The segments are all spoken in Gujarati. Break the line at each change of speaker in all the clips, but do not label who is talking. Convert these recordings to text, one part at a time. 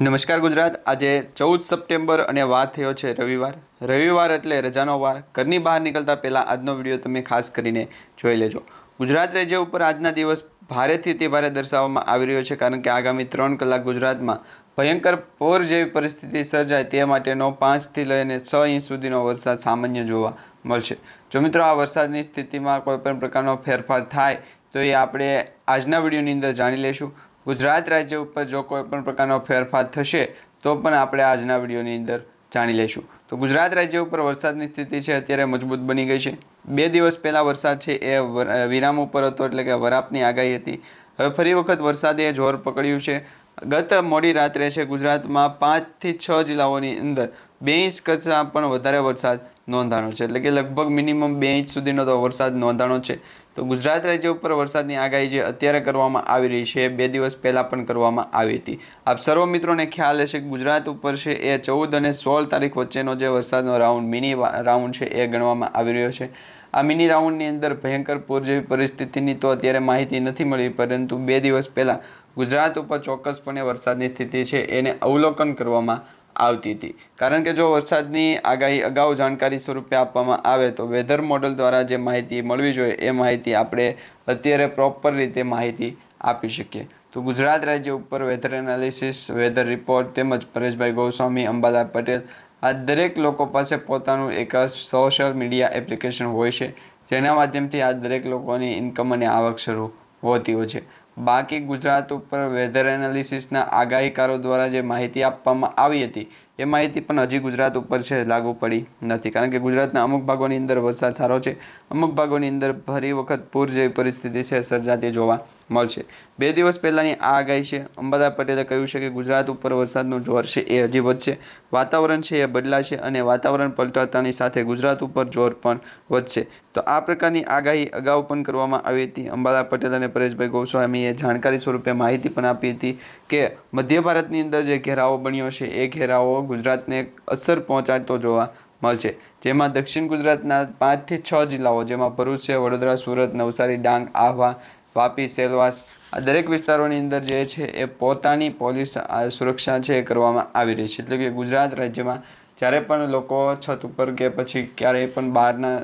નમસ્કાર ગુજરાત. આજે ચૌદ સપ્ટેમ્બર અને વાત થયો છે રવિવાર. રવિવાર એટલે રજાનો વાર. ઘરની બહાર નીકળતા પહેલાં આજનો વીડિયો તમે ખાસ કરીને જોઈ લેજો. ગુજરાત રાજ્ય ઉપર આજના દિવસ ભારેથી તે ભારે દર્શાવવામાં આવી રહ્યો છે કારણ કે આગામી ત્રણ કલાક ગુજરાતમાં ભયંકર પોર જેવી પરિસ્થિતિ સર્જાય તે માટેનો પાંચથી લઈને છ ઇંચ સુધીનો વરસાદ સામાન્ય જોવા મળશે. જો મિત્રો આ વરસાદની સ્થિતિમાં કોઈપણ પ્રકારનો ફેરફાર થાય તો એ આપણે આજના વિડીયોની અંદર જાણી લઈશું. ગુજરાત રાજ્ય ઉપર જો કોઈ પણ પ્રકારનો ફેરફાર થશે, તો પણ આપણે આજના વિડીયોની અંદર જાણી લઈશું. તો ગુજરાત રાજ્ય ઉપર વરસાદની સ્થિતિ છે, અત્યારે મજબૂત બની ગઈ છે. બે દિવસ પહેલાં વરસાદ છે, એ વિરામ ઉપર હતો, એટલે કે વરાપની આગાહી હતી. હવે ફરી વખત વરસાદે જોર પકડ્યું છે. ગત મોડી રાત્રે છે, ગુજરાતમાં પાંચથી છ જિલ્લાઓની અંદર બે ઇંચ કરતાં પણ વધારે વરસાદ નોંધાણો છે. એટલે કે લગભગ મિનિમમ બે ઇંચ સુધીનો તો વરસાદ નોંધાણો છે. તો ગુજરાત રાજ્ય ઉપર વરસાદની આગાહી જે અત્યારે કરવામાં આવી રહી છે, બે દિવસ પહેલાં પણ કરવામાં આવી હતી. આપ સર્વ મિત્રોને ખ્યાલ હશે કે ગુજરાત ઉપર છે એ ચૌદ અને સોળ તારીખ વચ્ચેનો જે વરસાદનો રાઉન્ડ, મિની રાઉન્ડ છે એ ગણવામાં આવી રહ્યો છે. આ મિની રાઉન્ડની અંદર ભયંકર પૂર જેવી પરિસ્થિતિની તો અત્યારે માહિતી નથી મળી, પરંતુ બે દિવસ પહેલાં ગુજરાત ઉપર ચોક્કસપણે વરસાદની સ્થિતિ છે એને અવલોકન કરવામાં આવતી હતી. કારણ કે જો વરસાદની આગાહી અગાઉ જાણકારી સ્વરૂપે આપવામાં આવે તો વેધર મોડલ દ્વારા જે માહિતી મળવી જોઈએ એ માહિતી આપણે અત્યારે પ્રોપર રીતે માહિતી આપી શકીએ. તો ગુજરાત રાજ્ય ઉપર વેધર એનાલિસિસ, વેધર રિપોર્ટ તેમજ પરેશભાઈ ગોસ્વામી, અંબાલાલ પટેલ આ દરેક લોકો પાસે પોતાનું એક સોશિયલ મીડિયા એપ્લિકેશન હોય છે. જેના માધ્યમથી આ દરેક લોકોની ઇન્કમ અને આવક શરૂ હોતી હોય છે. બાકી ગુજરાત ઉપર વેધર એનાલિસિસના આગાહીકારો દ્વારા જે માહિતી આપવામાં આવી હતી, એ માહિતી પણ હજી ગુજરાત ઉપર છે, લાગુ પડી નથી. કારણ કે ગુજરાતના અમુક ભાગોની અંદર વરસાદ સારો છે. અમુક ભાગોની અંદર ફરી વખત પૂર જેવી પરિસ્થિતિ છે, સર્જાતી જોવા મળશે. બે દિવસ પહેલાંની આ આગાહી છે. અંબાદા પટેલે કહ્યું છે કે ગુજરાત ઉપર વરસાદનું જોર છે એ હજી વધશે. વાતાવરણ છે એ બદલાશે અને વાતાવરણ પલટાતાની સાથે ગુજરાત ઉપર જોર પણ વધશે. તો આ પ્રકારની આગાહી અગાઉ પણ કરવામાં આવી હતી. અંબાદા પટેલ અને પરેશભાઈ ગોસ્વામીએ જાણકારી સ્વરૂપે માહિતી પણ આપી હતી કે મધ્ય ભારતની અંદર જે ઘેરાવો બન્યો છે એ ઘેરાવો ગુજરાતને અસર પહોંચાડતો જોવા મળશે. જેમાં દક્ષિણ ગુજરાતના પાંચથી છ જિલ્લાઓ, જેમાં ભરૂચ છે, વડોદરા, સુરત, નવસારી, ડાંગ, આહવા વાપી સેલવાસ. આ દરેક વિસ્તારોની અંદર જે છે એ પોતાની પોલીસ સુરક્ષા છે એ કરવામાં આવી રહી છે. એટલે કે ગુજરાત રાજ્યમાં જ્યારે પણ લોકો છત ઉપર કે પછી ક્યારેય પણ બહારના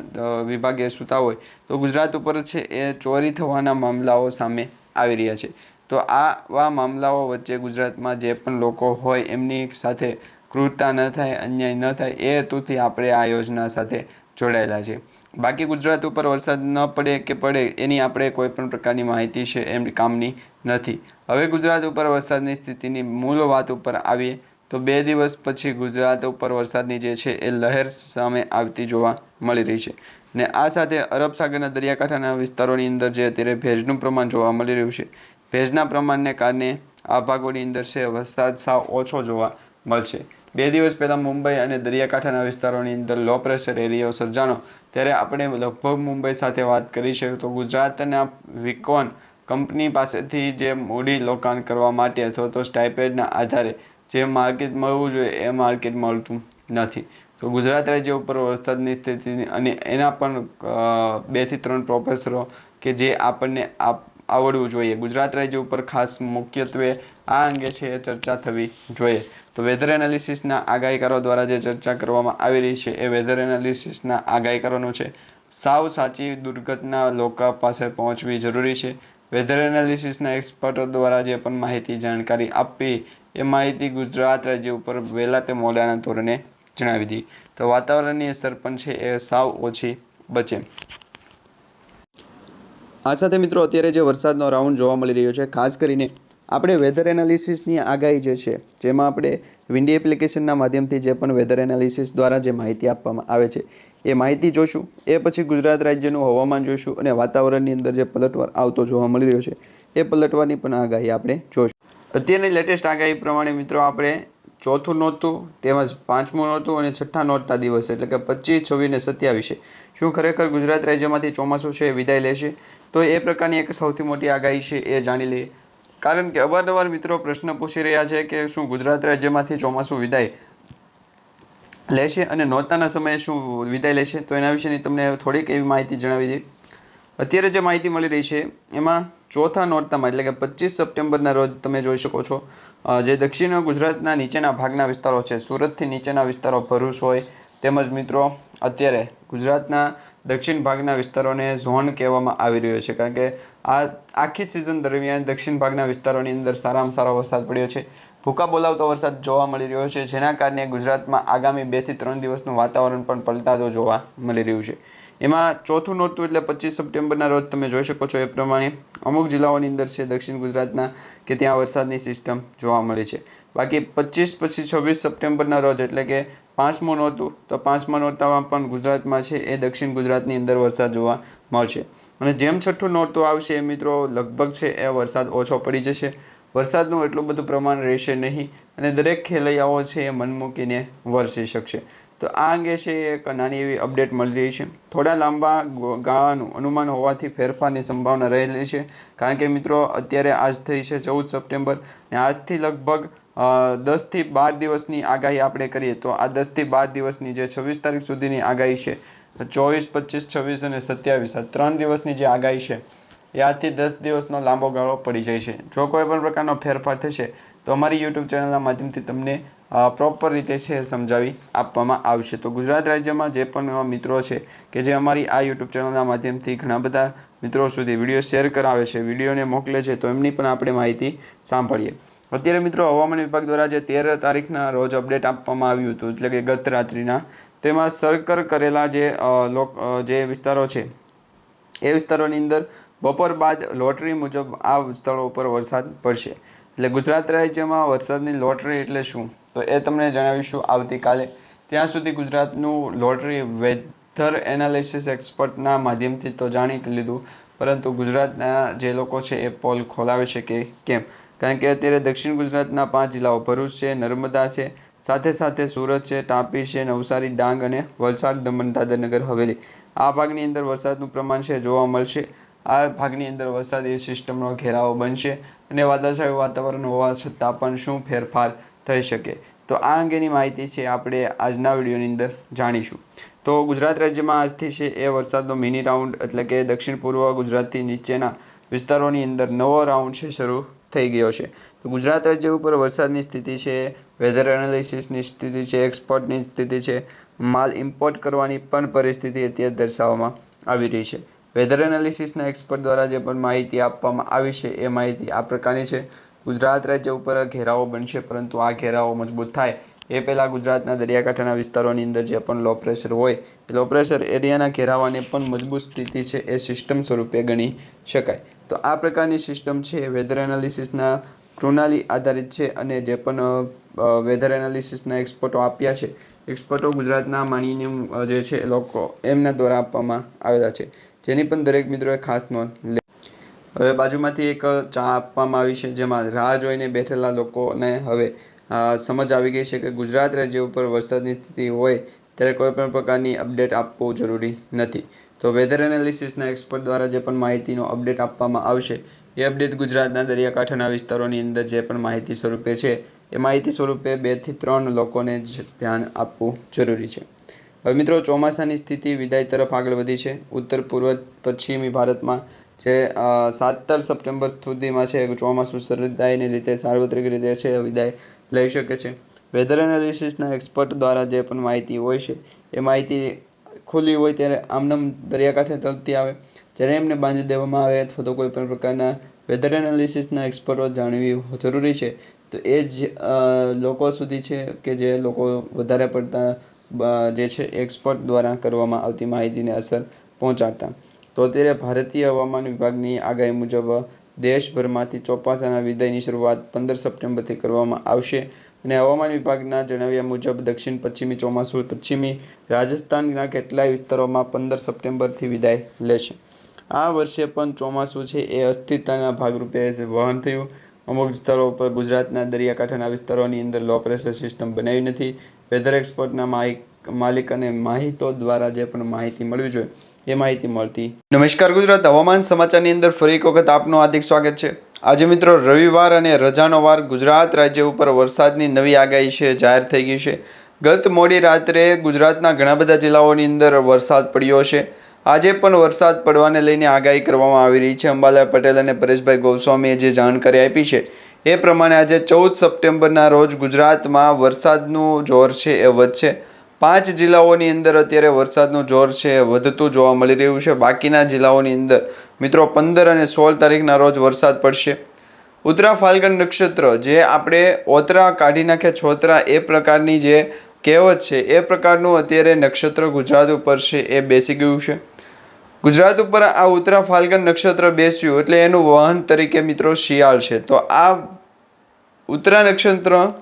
વિભાગે સૂતા હોય, તો ગુજરાત ઉપર છે એ ચોરી થવાના મામલાઓ સામે આવી રહ્યા છે. તો આવા મામલાઓ વચ્ચે ગુજરાતમાં જે પણ લોકો હોય એમની સાથે ક્રૂરતા ન થાય, અન્યાય ન થાય, એ હેતુથી આપણે આ યોજના સાથે જોડાયેલા છે. બાકી ગુજરાત ઉપર વરસાદ ન પડે કે પડે એની આપણે કોઈ પણ પ્રકારની માહિતી છે એમ કામની નથી. હવે ગુજરાત ઉપર વરસાદની સ્થિતિની મૂળ વાત ઉપર આવીએ તો બે દિવસ પછી ગુજરાત ઉપર વરસાદની જે છે એ લહેર સામે આવતી જોવા મળી રહી છે. ને આ સાથે અરબ સાગરના દરિયાકાંઠાના વિસ્તારોની અંદર જે અત્યારે ભેજનું પ્રમાણ જોવા મળી રહ્યું છે, ભેજના પ્રમાણને કારણે આ ભાગોની અંદર છે વરસાદ સાવ ઓછો જોવા મળશે. બે દિવસ પહેલાં મુંબઈ અને દરિયાકાંઠાના વિસ્તારોની અંદર લો પ્રેશર એરિયો સર્જાનો ત્યારે આપણે લગભગ મુંબઈ સાથે વાત કરી છે તો ગુજરાતના વિકોન કંપની પાસેથી જે મૂડી રોકાણ કરવા માટે અથવા તો સ્ટાઇપેડના આધારે જે માર્કેટ મળવું જોઈએ એ માર્કેટ મળતું નથી. તો ગુજરાત રાજ્ય ઉપર વરસાદની સ્થિતિ અને એના પણ બેથી ત્રણ પ્રોફેસરો કે જે આપણને આપ, આવડવું જોઈએ. ગુજરાત રાજ્ય ઉપર ખાસ મુખ્યત્વે આ અંગે છે ચર્ચા થવી જોઈએ. તો વેધર એનાલિસિસના આગાહીકારો દ્વારા જે ચર્ચા કરવામાં આવી રહી છે, એ વેધર એનાલિસિસના આગાહીકારોનું છે. સાવ સાચી દુર્ઘટના લોકો પાસે પહોંચવી જરૂરી છે. વેધર એનાલિસિસના એક્સપર્ટો દ્વારા જે પણ માહિતી જાણકારી આપવી એ માહિતી ગુજરાત રાજ્ય ઉપર વહેલા તે મોડાના ધોરણે જણાવી દી. તો વાતાવરણની અસર પણ છે, એ સાવ ઓછી બચે. આ સાથે મિત્રો, અત્યારે જે વરસાદનો રાઉન્ડ જોવા મળી રહ્યો છે, ખાસ કરીને આપણે વેધર એનાલિસિસની આગાહી જે છે, જેમાં આપણે વિન્ડી એપ્લિકેશનના માધ્યમથી જે પણ વેધર એનાલિસિસ દ્વારા જે માહિતી આપવામાં આવે છે, એ માહિતી જોશું. એ પછી ગુજરાત રાજ્યનું હવામાન જોઈશું અને વાતાવરણની અંદર જે પલટવાર આવતો જોવા મળી રહ્યો છે, એ પલટવારની પણ આગાહી આપણે જોઈશું અત્યારની લેટેસ્ટ આગાહી પ્રમાણે મિત્રો આપણે ચોથું નોતું, તેમજ પાંચમું નહોતું અને છઠ્ઠા નોંધતા દિવસ, એટલે કે પચીસ, છવ્વીસ ને સત્યાવીસે શું ખરેખર ગુજરાત રાજ્યમાંથી ચોમાસું છે એ વિદાય લેશે? તો એ પ્રકારની એક સૌથી મોટી આગાહી છે એ જાણી લઈએ. કારણ કે અવારનવાર મિત્રો પ્રશ્ન પૂછી રહ્યા છે કે શું ગુજરાત રાજ્યમાંથી ચોમાસું વિદાય લેશે અને નોરતાના સમયે શું વિદાય લેશે? તો એના વિશેની તમને થોડીક એવી માહિતી જણાવી દઈએ. અત્યારે જે માહિતી મળી રહી છે, એમાં ચોથા નોરતામાં એટલે કે પચીસ સપ્ટેમ્બરના રોજ તમે જોઈ શકો છો જે દક્ષિણ ગુજરાતના નીચેના ભાગના વિસ્તારો છે, સુરતથી નીચેના વિસ્તારો ભરૂચ હોય, તેમજ મિત્રો અત્યારે ગુજરાતના દક્ષિણ ભાગના વિસ્તારોને ઝોન કહેવામાં આવી રહ્યો છે. કારણ કે આ આખી સિઝન દરમિયાન દક્ષિણ ભાગના વિસ્તારોની અંદર સારામાં સારો વરસાદ પડ્યો છે. ભૂકા બોલાવતો વરસાદ જોવા મળી રહ્યો છે, જેના કારણે ગુજરાતમાં આગામી બેથી ત્રણ દિવસનું વાતાવરણ પણ પલટાતો જોવા મળી રહ્યું છે. એમાં ચોથું નોરતું એટલે પચીસ સપ્ટેમ્બરના રોજ તમે જોઈ શકો છો એ પ્રમાણે અમુક જિલ્લાઓની અંદર છે દક્ષિણ ગુજરાતના કે ત્યાં વરસાદની સિસ્ટમ જોવા મળી છે. બાકી પચીસ પછી છવ્વીસ સપ્ટેમ્બરના રોજ એટલે કે પાંચમું નોરતું તો પાંચમા નોરતામાં પણ ગુજરાતમાં છે એ દક્ષિણ ગુજરાતની અંદર વરસાદ જોવા મળશે. અને જેમ છઠ્ઠું નોરતું આવશે એ મિત્રો લગભગ છે એ વરસાદ ઓછો પડી જશે. વરસાદનું એટલું બધું પ્રમાણ રહેશે નહીં અને દરેક ખેલૈયાઓ છે એ મન મૂકીને વરસી શકશે. તો આ અંગે છે એક નાની એવી અપડેટ મળી રહી છે. થોડા લાંબા ગાળાનું અનુમાન હોવાથી ફેરફારની સંભાવના રહેલી છે. કારણ કે મિત્રો, અત્યારે આજ થઈ છે ચૌદ સપ્ટેમ્બર ને આજથી લગભગ દસથી બાર દિવસની આગાહી આપણે કરીએ તો આ દસથી બાર દિવસની જે છવ્વીસ તારીખ સુધીની આગાહી છે ચોવીસ, પચીસ, છવ્વીસ અને સત્યાવીસ આ ત્રણ દિવસની જે આગાહી છે, એ આજથી દસ દિવસનો લાંબો ગાળો પડી જાય છે. જો કોઈ પણ પ્રકારનો ફેરફાર થશે તો અમારી યુટ્યુબ ચેનલના માધ્યમથી તમને પ્રોપર રીતે છે સમજાવી આપવામાં આવશે. તો ગુજરાત રાજ્યમાં જે પણ મિત્રો છે કે જે અમારી આ યુટ્યુબ ચેનલના માધ્યમથી ઘણા બધા મિત્રો સુધી વીડિયો શેર કરાવે છે, વિડીયોને મોકલે છે, તો એમની પણ આપણે માહિતી સાંભળીએ. અત્યારે મિત્રો હવામાન વિભાગ દ્વારા જે તેર તારીખના રોજ અપડેટ આપવામાં આવ્યું હતું, એટલે કે ગત રાત્રિના, તેમાં સરકર કરેલા જે લોક જે વિસ્તારો છે, એ વિસ્તારોની અંદર બપોર બાદ લોટરી મુજબ આ સ્થળો ઉપર વરસાદ પડશે. એટલે ગુજરાત રાજ્યમાં વરસાદની લોટરી એટલે શું? તો એ તમને જણાવીશું આવતીકાલે. ત્યાં સુધી ગુજરાતનું લોટરી વેધર એનાલિસિસ એક્સપર્ટના માધ્યમથી તો જાણી લીધું. પરંતુ ગુજરાતના જે લોકો છે એ પોલ ખોલાવે છે કે કેમ? કારણ કે અત્યારે દક્ષિણ ગુજરાતના પાંચ જિલ્લાઓ ભરૂચ છે, નર્મદા છે, સાથે સાથે સુરત છે, તાપી છે, નવસારી, ડાંગ અને વલસાડ દમણ દાદરનગર હવેલી. આ ભાગની અંદર વરસાદનું પ્રમાણ છે જોવા મળશે. આ ભાગની અંદર વરસાદ એ સિસ્ટમનો ઘેરાવો બનશે. અને વાદળછાયું વાતાવરણ હોવા છતાં પણ શું ફેરફાર થઈ શકે? તો આ અંગેની માહિતી છે આપણે આજના વિડીયોની અંદર જાણીશું. તો ગુજરાત રાજ્યમાં આજથી છે એ વરસાદનો મિની રાઉન્ડ એટલે કે દક્ષિણ પૂર્વ ગુજરાતથી નીચેના વિસ્તારોની અંદર નવો રાઉન્ડ છે શરૂ થઈ ગયો છે. તો ગુજરાત રાજ્ય ઉપર વરસાદની સ્થિતિ છે વેધર એનાલિસિસની સ્થિતિ છે એક્સપોર્ટની સ્થિતિ છે, માલ ઇમ્પોર્ટ કરવાની પણ પરિસ્થિતિ અત્યારે દર્શાવવામાં આવી રહી છે. વેધર એનાલિસિસના એક્સપર્ટ દ્વારા જે પણ માહિતી આપવામાં આવી છે, એ માહિતી આ પ્રકારની છે. ગુજરાત રાજ્ય ઉપર ઘેરાવો બનશે, પરંતુ આ ઘેરાવો મજબૂત થાય. એ પહેલાં ગુજરાતના દરિયાકાંઠાના વિસ્તારોની અંદર જે પણ લો પ્રેશર હોય, એ લો પ્રેશર એરિયાના ઘેરાવાને પણ મજબૂત સ્થિતિ છે, એ સિસ્ટમ સ્વરૂપે ગણી શકાય. તો આ પ્રકારની સિસ્ટમ છે વેધર એનાલિસિસના પ્રણાલી આધારિત છે અને જે પણ વેધર એનાલિસિસના એક્સપર્ટો આપ્યા છે, એક્સપર્ટો ગુજરાતના માનીને જે છે લોકો એમના દ્વારા આપવામાં આવેલા છે. જેની પણ દરેક મિત્રોએ ખાસ નોંધ લે હવે બાજુમાંથી એક ચા આપવામાં આવી છે, જેમાં રાહ જોઈને બેઠેલા લોકોને હવે સમજ આવી ગઈ છે કે ગુજરાત રાજ્ય ઉપર વરસાદની સ્થિતિ હોય, ત્યારે કોઈપણ પ્રકારની અપડેટ આપવું જરૂરી નથી. તો વેધર એનાલિસિસના એક્સપર્ટ દ્વારા જે પણ માહિતીનો અપડેટ આપવામાં આવશે, એ અપડેટ ગુજરાતના દરિયાકાંઠાના વિસ્તારોની અંદર જે પણ માહિતી સ્વરૂપે છે, એ માહિતી સ્વરૂપે બેથી ત્રણ લોકોને જ ધ્યાન આપવું જરૂરી છે. હવે મિત્રો, ચોમાસાની સ્થિતિ વિદાય તરફ આગળ વધી છે. ઉત્તર, પૂર્વ, પશ્ચિમી ભારતમાં જે સાતર સપ્ટેમ્બર સુધીમાં છે, ચોમાસું સરળતાની રીતે સાર્વત્રિક રીતે છે, વિદાય લઈ શકે છે. વેધર એનાલિસિસના એક્સપર્ટ દ્વારા જે પણ માહિતી હોય છે, એ માહિતી ખુલ્લી હોય ત્યારે આમનામ દરિયાકાંઠે તરફથી આવે. જ્યારે એમને બાંધી દેવામાં આવે અથવા તો કોઈ પણ પ્રકારના વેધર એનાલિસિસના એક્સપર્ટો જાણવી જરૂરી છે, તો એ જ લોકો સુધી છે કે જે લોકો વધારે પડતા જે છે એક્સપર્ટ દ્વારા કરવામાં આવતી માહિતીને અસર પહોંચાડતા. તો અત્યારે ભારતીય હવામાન વિભાગની આગાહી મુજબ, દેશભરમાંથી ચોમાસાના વિદાયની શરૂઆત પંદર સપ્ટેમ્બરથી કરવામાં આવશે અને હવામાન વિભાગના જણાવ્યા મુજબ, દક્ષિણ, પશ્ચિમી ચોમાસું, પશ્ચિમી રાજસ્થાનના કેટલાય વિસ્તારોમાં પંદર સપ્ટેમ્બરથી વિદાય લેશે. આ વર્ષે પણ ચોમાસું છે એ અસ્થિરતાના ભાગરૂપે વહન થયું. અમુક સ્થળો પર ગુજરાતના દરિયાકાંઠાના વિસ્તારોની અંદર લો પ્રેશર સિસ્ટમ બનાવી નથી. વેધર એક્સપર્ટના માહિક, માલિક અને માહિતો દ્વારા જે પણ માહિતી મળવી જોઈએ, એ માહિતી મળતી નમસ્કાર ગુજરાત, હવામાન સમાચારની અંદર ફરી એક વખત આપનું હાર્દિક સ્વાગત છે. આજે મિત્રો રવિવાર અને રજાનો વાર ગુજરાત રાજ્ય ઉપર વરસાદની નવી આગાહી છે, જાહેર થઈ ગઈ છે. ગત મોડી રાત્રે ગુજરાતના ઘણા બધા જિલ્લાઓની અંદર વરસાદ પડ્યો છે આજે પણ વરસાદ પડવાને લઈને આગાહી કરવામાં આવી રહી છે. અંબાલાલ પટેલ અને પરેશભાઈ ગોસ્વામીએ જે જાણકારી આપી છે, એ પ્રમાણે આજે ચૌદ સપ્ટેમ્બરના રોજ ગુજરાતમાં વરસાદનું જોર છે એ વધશે. પાંચ જિલ્લાઓની અંદર અત્યારે વરસાદનું જોર છે એ વધતું જોવા મળી રહ્યું છે. બાકીના જિલ્લાઓની અંદર, મિત્રો, પંદર અને સોળ તારીખના રોજ વરસાદ પડશે. ઉત્તરા ફાલ્ગન નક્ષત્ર, જે આપણે ઓતરા કાઢી નાખે છોતરા, એ પ્રકારની જે કહેવત છે, એ પ્રકારનું અત્યારે નક્ષત્ર ગુજરાત ઉપર છે. એ બેસી ગયું છે. ગુજરાત ઉપર આ ઉત્તરા ફાલ્ગન નક્ષત્ર બેસ્યું એટલે એનું વહન તરીકે મિત્રો શિયાળ છે. તો આ ઉત્તરા નક્ષત્ર